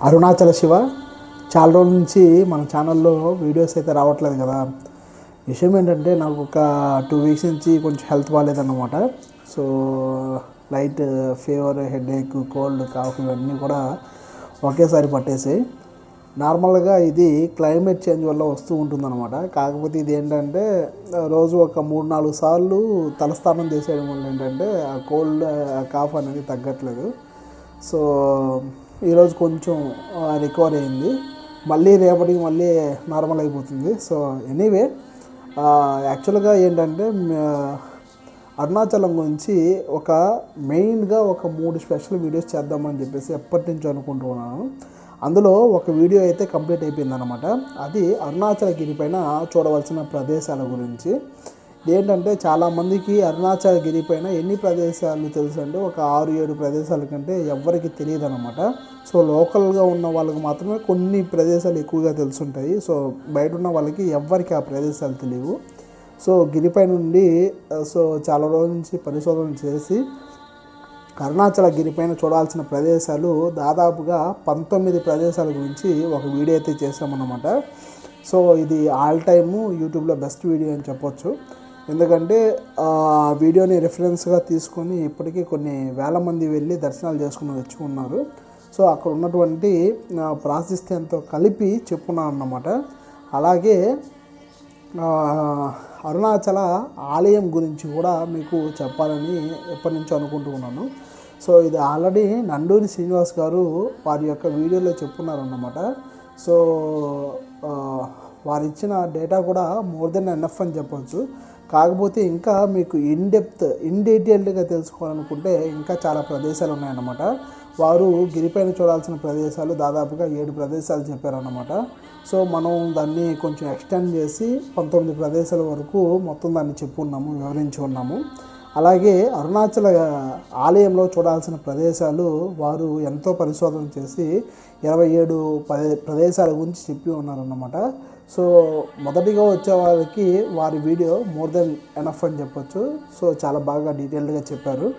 అరుణాచల శివ. చాలా రోజుల నుంచి మన ఛానల్లో వీడియోస్ అయితే రావట్లేదు కదా. విషయం ఏంటంటే నాకు ఒక టూ వీక్స్ నుంచి కొంచెం health బాగాలేదన్నమాట so light fever headache cold cough ఇవన్నీ కూడా ఒకేసారి పట్టేసాయి నార్మల్గా ఇది క్లైమేట్ చేంజ్ వల్ల వస్తూ ఉంటుందన్నమాట. కాకపోతే ఇది ఏంటంటే రోజు ఒక మూడు నాలుగు సార్లు తలస్నానం చేసేయడం వల్ల ఏంటంటే ఆ కోల్డ్ కాఫ్ అనేది తగ్గట్లేదు. సో ఈరోజు కొంచెం రికవర్ అయింది. మళ్ళీ రేపటికి మళ్ళీ నార్మల్ అయిపోతుంది. సో ఎనీవే యాక్చువల్గా ఏంటంటే అరుణాచలం గురించి ఒక మెయిన్గా ఒక మూడు స్పెషల్ వీడియోస్ చేద్దామని చెప్పేసి ఎప్పటి నుంచో అనుకుంటున్నాను అందులో ఒక వీడియో అయితే కంప్లీట్ అయిపోయిందనమాట అది అరుణాచల గిరి పైన చూడవలసిన ప్రదేశాల గురించి. ఏంటంటే చాలామందికి అరుణాచల గిరి పైన ఎన్ని ప్రదేశాలు తెలుసు అంటే ఒక ఆరు ఏడు ప్రదేశాల కంటే ఎవ్వరికి తెలియదు అనమాట సో లోకల్గా ఉన్న వాళ్ళకి మాత్రమే కొన్ని ప్రదేశాలు ఎక్కువగా తెలుసుంటాయి. సో బయట ఉన్న వాళ్ళకి ఎవ్వరికి ఆ ప్రదేశాలు తెలియవు. సో గిరిపై నుండి సో చాలా రోజుల నుంచి పరిశోధన చేసి అరుణాచల గిరిపైన చూడాల్సిన ప్రదేశాలు దాదాపుగా పంతొమ్మిది ప్రదేశాల గురించి ఒక వీడియో అయితే చేసామన్నమాట సో ఇది ఆల్ టైము యూట్యూబ్లో బెస్ట్ వీడియో అని చెప్పొచ్చు. ఎందుకంటే ఆ వీడియోని రెఫరెన్స్గా తీసుకొని ఇప్పటికీ కొన్ని వేల మంది వెళ్ళి దర్శనాలు చేసుకుని వచ్చి ఉన్నారు. సో అక్కడ ఉన్నటువంటి ఆ, ప్రాశస్త్యంతో కలిపి చెప్పున్నాను అన్నమాట అలాగే అరుణాచల ఆలయం గురించి కూడా మీకు చెప్పాలని ఎప్పటి నుంచో అనుకుంటూ సో ఇది ఆల్రెడీ నండూరి శ్రీనివాస్ గారు వారి యొక్క వీడియోలో చెప్పున్నారన్నమాట. సో వారు ఇచ్చిన డేటా కూడా మోర్ దెన్ ఎన్ఎఫ్ అని చెప్పొచ్చు. కాకపోతే ఇంకా మీకు ఇన్ డెప్త్ ఇన్ డీటెయిల్డ్గా తెలుసుకోవాలనుకుంటే ఇంకా చాలా ప్రదేశాలు ఉన్నాయన్నమాట. వారు గిరిపైన చూడాల్సిన ప్రదేశాలు దాదాపుగా ఏడు ప్రదేశాలు చెప్పారన్నమాట. సో మనం దాన్ని కొంచెం ఎక్స్టెండ్ చేసి పంతొమ్మిది ప్రదేశాల వరకు మొత్తం దాన్ని చెప్పున్నాము వివరించి ఉన్నాము. అలాగే అరుణాచల ఆలయంలో చూడాల్సిన ప్రదేశాలు వారు ఎంతో పరిశోధన చేసి ఇరవై ఏడు పదే ప్రదేశాల గురించి చెప్పి ఉన్నారన్నమాట. సో మొదటిగా వచ్చే వారికి వారి వీడియో మోర్ దెన్ ఎనఫ్ అని చెప్పొచ్చు. సో చాలా బాగా డీటెయిల్డ్గా చెప్పారు.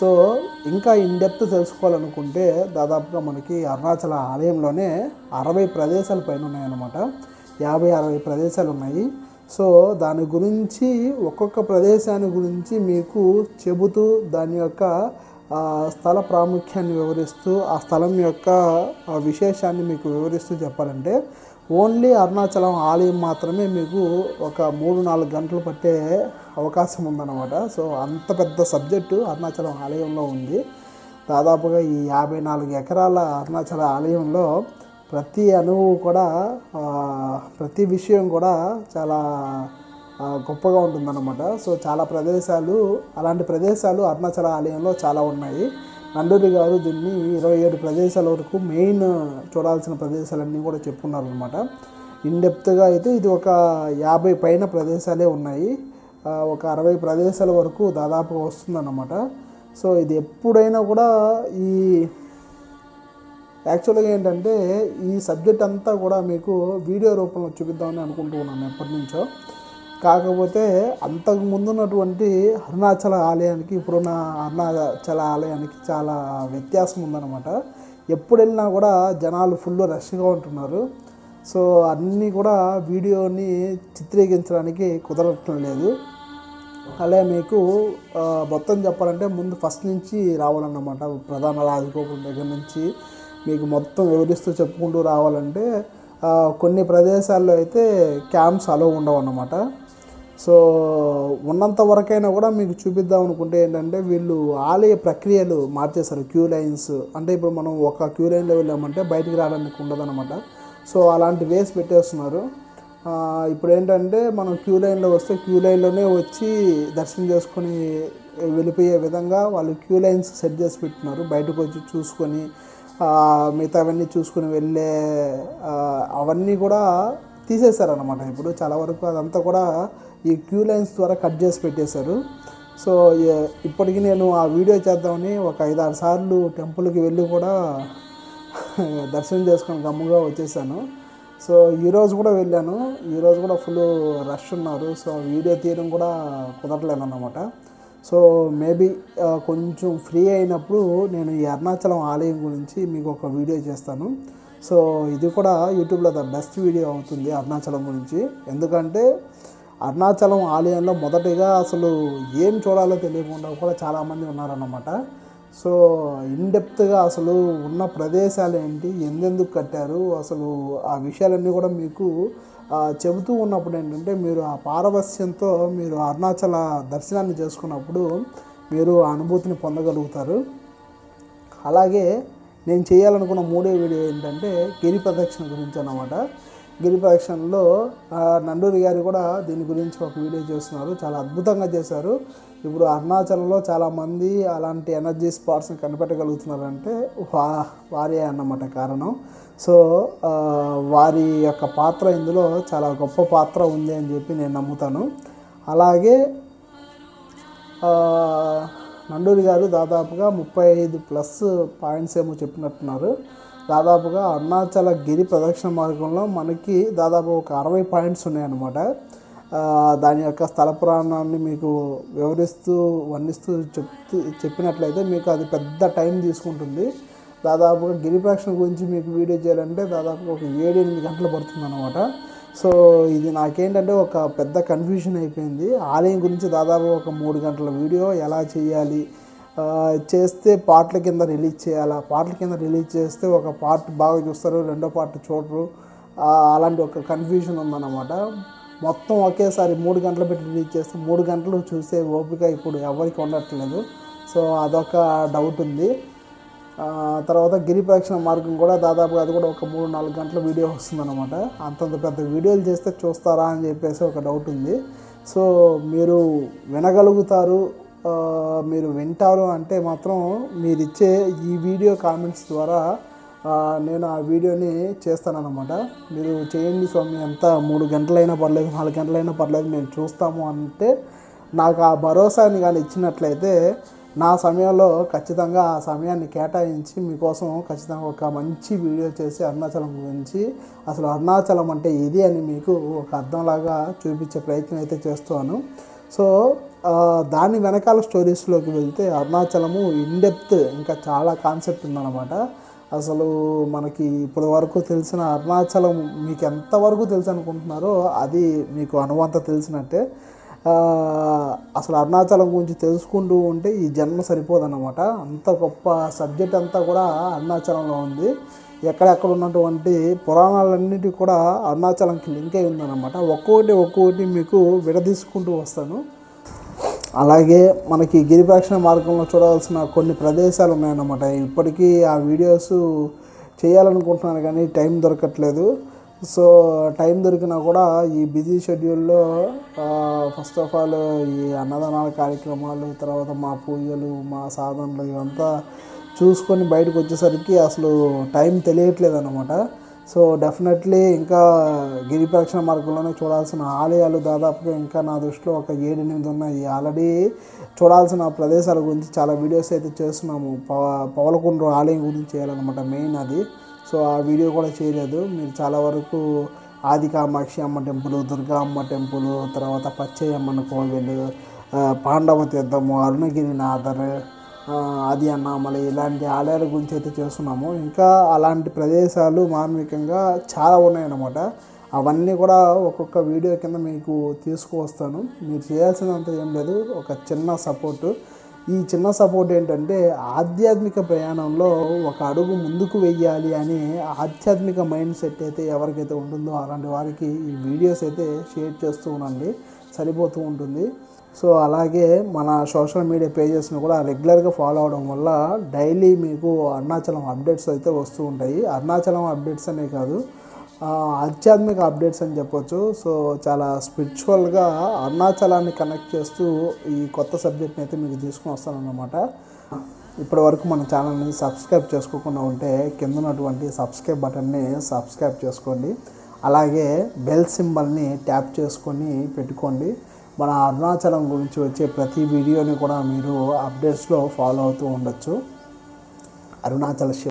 సో ఇంకా ఇన్ డెప్త్ తెలుసుకోవాలనుకుంటే దాదాపుగా మనకి అరుణాచల ఆలయంలోనే అరవై ప్రదేశాల పైన ఉన్నాయన్నమాట. యాభై అరవై ప్రదేశాలు ఉన్నాయి. సో దాని గురించి ఒక్కొక్క ప్రదేశాన్ని గురించి మీకు చెబుతూ దాని యొక్క స్థల ప్రాముఖ్యాన్ని వివరిస్తూ ఆ స్థలం యొక్క విశేషాన్ని మీకు వివరిస్తూ చెప్పాలంటే ఓన్లీ అరుణాచలం ఆలయం మాత్రమే మీకు ఒక మూడు నాలుగు గంటలు పట్టే అవకాశం ఉందన్నమాట. సో అంత పెద్ద సబ్జెక్టు అరుణాచలం ఆలయంలో ఉంది. దాదాపుగా ఈ యాభై నాలుగు ఎకరాల అరుణాచల ఆలయంలో ప్రతి అణువు కూడా ప్రతి విషయం కూడా చాలా గొప్పగా ఉంటుందన్నమాట. సో చాలా ప్రదేశాలు అలాంటి ప్రదేశాలు అరుణాచల ఆలయంలో చాలా ఉన్నాయి. నండూరి గారు దీన్ని ఇరవై ఏడు ప్రదేశాల వరకు మెయిన్ చూడాల్సిన ప్రదేశాలన్నీ కూడా చెప్పుకున్నారనమాట ఇన్డెప్త్గా అయితే ఇది ఒక యాభై పైన ప్రదేశాలే ఉన్నాయి. ఒక అరవై ప్రదేశాల వరకు దాదాపుగా వస్తుందన్నమాట. సో ఇది ఎప్పుడైనా కూడా ఈ యాక్చువల్గా ఏంటంటే ఈ సబ్జెక్ట్ అంతా కూడా మీకు వీడియో రూపంలో చూపిద్దామని అనుకుంటూ ఉన్నాను ఎప్పటి నుంచో. కాకపోతే అంతకు ముందు ఉన్నటువంటి అరుణాచల ఆలయానికి ఇప్పుడున్న అరుణాచల ఆలయానికి చాలా వ్యత్యాసం ఉందన్నమాట. ఎప్పుడు వెళ్ళినా కూడా జనాలు ఫుల్ రష్గా ఉంటున్నారు. సో అన్నీ కూడా వీడియోని చిత్రీకరించడానికి కుదరటం లేదు. అలా మీకు మొత్తం చెప్పాలంటే ముందు ఫస్ట్ నుంచి రావాలన్నమాట. ప్రధాన రాజగోపురం దగ్గర నుంచి మీకు మొత్తం వివరిస్తూ చెప్పుకుంటూ రావాలంటే కొన్ని ప్రదేశాల్లో అయితే క్యాంప్స్ అలో ఉండవు అన్నమాట సో ఉన్నంత వరకైనా కూడా మీకు చూపిద్దాం అనుకుంటే ఏంటంటే వీళ్ళు ఆలయ ప్రక్రియలు మార్చేశారు క్యూ లైన్స్. అంటే ఇప్పుడు మనం ఒక క్యూ లైన్లో వెళ్ళామంటే బయటికి రావడానికి ఉండదన్నమాట. సో అలాంటి వేస్ పెట్టేస్తున్నారు. ఇప్పుడు ఏంటంటే మనం క్యూ లైన్లో వస్తే క్యూ లైన్లోనే వచ్చి దర్శనం చేసుకొని వెళ్ళిపోయే విధంగా వాళ్ళు క్యూ లైన్స్ సెట్ చేసి పెట్టినారు బయటకు వచ్చి చూసుకొని మిగతా అవన్నీ చూసుకొని వెళ్ళే అవన్నీ కూడా తీసేశారనమాట ఇప్పుడు చాలా వరకు అదంతా కూడా ఈ క్యూ లైన్స్ ద్వారా కట్ చేసి పెట్టేశారు. సో ఇప్పటికీ ఇప్పటికి నేను ఆ వీడియో చేద్దామని ఒక ఐదారు సార్లు టెంపుల్కి వెళ్ళి కూడా దర్శనం చేసుకొని గమ్ముగా వచ్చేసాను. సో ఈరోజు కూడా వెళ్ళాను. ఈరోజు కూడా ఫుల్ రష్ ఉన్నారు. సో వీడియో తీయడం కూడా కుదరలేదు అన్నమాట సో మేబీ కొంచెం ఫ్రీ అయినప్పుడు నేను ఈ అరుణాచలం ఆలయం గురించి మీకు ఒక వీడియో చేస్తాను. సో ఇది కూడా యూట్యూబ్లో ద బెస్ట్ వీడియో అవుతుంది అరుణాచలం గురించి. ఎందుకంటే అరుణాచలం ఆలయంలో మొదటిగా అసలు ఏం చూడాలో తెలియకుండా కూడా చాలామంది ఉన్నారన్నమాట. సో ఇన్డెప్త్గా అసలు ఉన్న ప్రదేశాలు ఏంటి ఎందెందుకు కట్టారు అసలు ఆ విషయాలన్నీ కూడా మీకు చెబుతూ ఉన్నప్పుడు ఏంటంటే మీరు ఆ పారవస్యంతో మీరు అరుణాచల దర్శనాన్ని చేసుకున్నప్పుడు మీరు ఆ అనుభూతిని పొందగలుగుతారు. అలాగే నేను చేయాలనుకున్న మూడో వీడియో ఏంటంటే గిరి ప్రదక్షిణ గురించి అన్నమాట. గిరి ప్రదక్షిణలో నండూరి గారు కూడా దీని గురించి ఒక వీడియో చేస్తున్నారు. చాలా అద్భుతంగా చేశారు. ఇప్పుడు అరుణాచలంలో చాలామంది అలాంటి ఎనర్జీ స్పాట్స్ని కనిపెట్టగలుగుతున్నారంటే వా వారే అన్నమాట కారణం. సో వారి యొక్క పాత్ర ఇందులో చాలా గొప్ప పాత్ర ఉంది అని చెప్పి నేను నమ్ముతాను. అలాగే నండూరి గారు దాదాపుగా ముప్పై ఐదు ప్లస్ పాయింట్స్ ఏమో చెప్పినట్టున్నారు. దాదాపుగా అరుణాచల గిరి ప్రదక్షిణ మార్గంలో మనకి దాదాపు ఒక అరవై పాయింట్స్ ఉన్నాయన్నమాట. దాని యొక్క స్థల పురాణాన్ని మీకు వివరిస్తూ వర్ణిస్తూ చెప్తూ చెప్పినట్లయితే మీకు అది పెద్ద టైం తీసుకుంటుంది. దాదాపుగా గిరి ప్రదక్షిణ గురించి మీకు వీడియో చేయాలంటే దాదాపు ఒక ఏడు ఎనిమిది గంటలు పడుతుంది అనమాట సో ఇది నాకేంటంటే ఒక పెద్ద కన్ఫ్యూజన్ అయిపోయింది. ఆలయం గురించి దాదాపు ఒక మూడు గంటల వీడియో ఎలా చేయాలి చేస్తే పాటల కింద రిలీజ్ చేయాలా పాటల కింద రిలీజ్ చేస్తే ఒక పార్ట్ బాగా చూస్తారు రెండో పార్ట్ చూడరు. అలాంటి ఒక కన్ఫ్యూజన్ ఉందన్నమాట. మొత్తం ఒకేసారి మూడు గంటలు పెట్టి రిలీజ్ చేస్తే మూడు గంటలు చూసే ఓపిక ఇప్పుడు ఎవరికి ఉండట్లేదు. సో అదొక డౌట్ ఉంది. తర్వాత గిరి ప్రదక్షిణ మార్గం కూడా దాదాపుగా అది కూడా ఒక మూడు నాలుగు గంటల వీడియో వస్తుందన్నమాట. అంతంత పెద్ద వీడియోలు చేస్తే చూస్తారా అని చెప్పేసి ఒక డౌట్ ఉంది. సో మీరు వినగలుగుతారు మీరు వింటారు అంటే మాత్రం మీరు ఇచ్చే ఈ వీడియో కామెంట్స్ ద్వారా నేను ఆ వీడియోని చేస్తానన్నమాట. మీరు చేయండి స్వామి ఎంత మూడు గంటలైనా పర్లేదు నాలుగు గంటలైనా పర్లేదు మేము చూస్తాము అంటే నాకు ఆ భరోసాని కానీ ఇచ్చినట్లయితే నా సమయంలో ఖచ్చితంగా ఆ సమయాన్ని కేటాయించి మీకోసం ఖచ్చితంగా ఒక మంచి వీడియో చేసి అరుణాచలం గురించి అసలు అరుణాచలం అంటే ఇది అని మీకు ఒక అర్థంలాగా చూపించే ప్రయత్నం అయితే చేస్తాను. సో దాని వెనకాల స్టోరీస్లోకి వెళ్తే అరుణాచలము ఇన్డెప్త్ ఇంకా చాలా కాన్సెప్ట్ ఉందన్నమాట. అసలు మనకి ఇప్పటి వరకు తెలిసిన అరుణాచలం మీకు ఎంతవరకు తెలుసు అనుకుంటున్నారో అది మీకు అనువంత తెలిసినట్టే. అసలు అరుణాచలం గురించి తెలుసుకుంటూ ఉంటే ఈ జన్మ సరిపోదన్నమాట. అంత గొప్ప సబ్జెక్ట్ అంతా కూడా అరుణాచలంలో ఉంది. ఎక్కడెక్కడ ఉన్నటువంటి పురాణాలన్నిటి కూడా అరుణాచలంకి లింక్ అయి ఉందన్నమాట. ఒక్కొక్కటి ఒక్కొక్కటి మీకు విడదీసుకుంటూ వస్తాను. అలాగే మనకి గిరిప్రక్షణ మార్గంలో చూడవలసిన కొన్ని ప్రదేశాలు ఉన్నాయన్నమాట. ఇప్పటికీ ఆ వీడియోస్ చేయాలనుకుంటున్నాను కానీ టైం దొరకట్లేదు. సో టైం దొరికినా కూడా ఈ బిజీ షెడ్యూల్లో ఫస్ట్ ఆఫ్ ఆల్ ఈ అన్నదానాల కార్యక్రమాలు తర్వాత మా పూజలు మా సాధనలు ఇవంతా చూసుకొని బయటకు వచ్చేసరికి అసలు టైం తెలియట్లేదు అనమాట సో డెఫినెట్లీ ఇంకా గిరి మార్గంలోనే చూడాల్సిన ఆలయాలు దాదాపుగా ఇంకా నా దృష్టిలో ఒక ఏడు ఎనిమిది ఉన్నాయి. ఆల్రెడీ చూడాల్సిన ప్రదేశాల గురించి చాలా వీడియోస్ అయితే చేస్తున్నాము. పవ పవలకుండ్రు ఆలయం గురించి చేయాలన్నమాట మెయిన్ అది. సో ఆ వీడియో కూడా చేయలేదు. మీరు చాలా వరకు ఆది కామాక్షి అమ్మ టెంపుల్ దుర్గా అమ్మ టెంపుల్ తర్వాత పచ్చయ్యమ్మన్న కోవిల్ పాండవ తీర్థము అరుణగిరి నాథర్ ఆది అన్నామలై ఇలాంటి ఆలయాల గురించి అయితే చేస్తున్నాము. ఇంకా అలాంటి ప్రదేశాలు మార్మికంగా చాలా ఉన్నాయన్నమాట. అవన్నీ కూడా ఒక్కొక్క వీడియో కింద మీకు తీసుకువస్తాను. మీరు చేయాల్సినంత ఏం లేదు. ఒక చిన్న సపోర్టు. ఈ చిన్న సపోర్ట్ ఏంటంటే ఆధ్యాత్మిక ప్రయాణంలో ఒక అడుగు ముందుకు వెయ్యాలి అని ఆధ్యాత్మిక మైండ్ సెట్ అయితే ఎవరికైతే ఉంటుందో అలాంటి వారికి ఈ వీడియోస్ అయితే షేర్ చేస్తూ ఉండండి. సరిపోతూ ఉంటుంది. సో అలాగే మన సోషల్ మీడియా పేజెస్ని కూడా రెగ్యులర్గా ఫాలో అవడం వల్ల డైలీ మీకు అరుణాచలం అప్డేట్స్ అయితే వస్తూ ఉంటాయి. అరుణాచలం అప్డేట్స్ అనే కాదు ఆధ్యాత్మిక అప్డేట్స్ అని చెప్పొచ్చు. సో చాలా స్పిరిచువల్గా అరుణాచలాన్ని కనెక్ట్ చేస్తూ ఈ కొత్త సబ్జెక్ట్ని అయితే మీకు తీసుకుని వస్తానన్నమాట. ఇప్పటి వరకు మన ఛానల్ని సబ్స్క్రైబ్ చేసుకోకుండా ఉంటే కింద ఉన్నటువంటి సబ్స్క్రైబ్ బటన్ని సబ్స్క్రైబ్ చేసుకోండి. అలాగే బెల్ సింబల్ని ట్యాప్ చేసుకొని పెట్టుకోండి. మన అరుణాచలం గురించి వచ్చే ప్రతి వీడియోని కూడా మీరు అప్డేట్స్లో ఫాలో అవుతూ ఉండొచ్చు. అరుణాచల శివ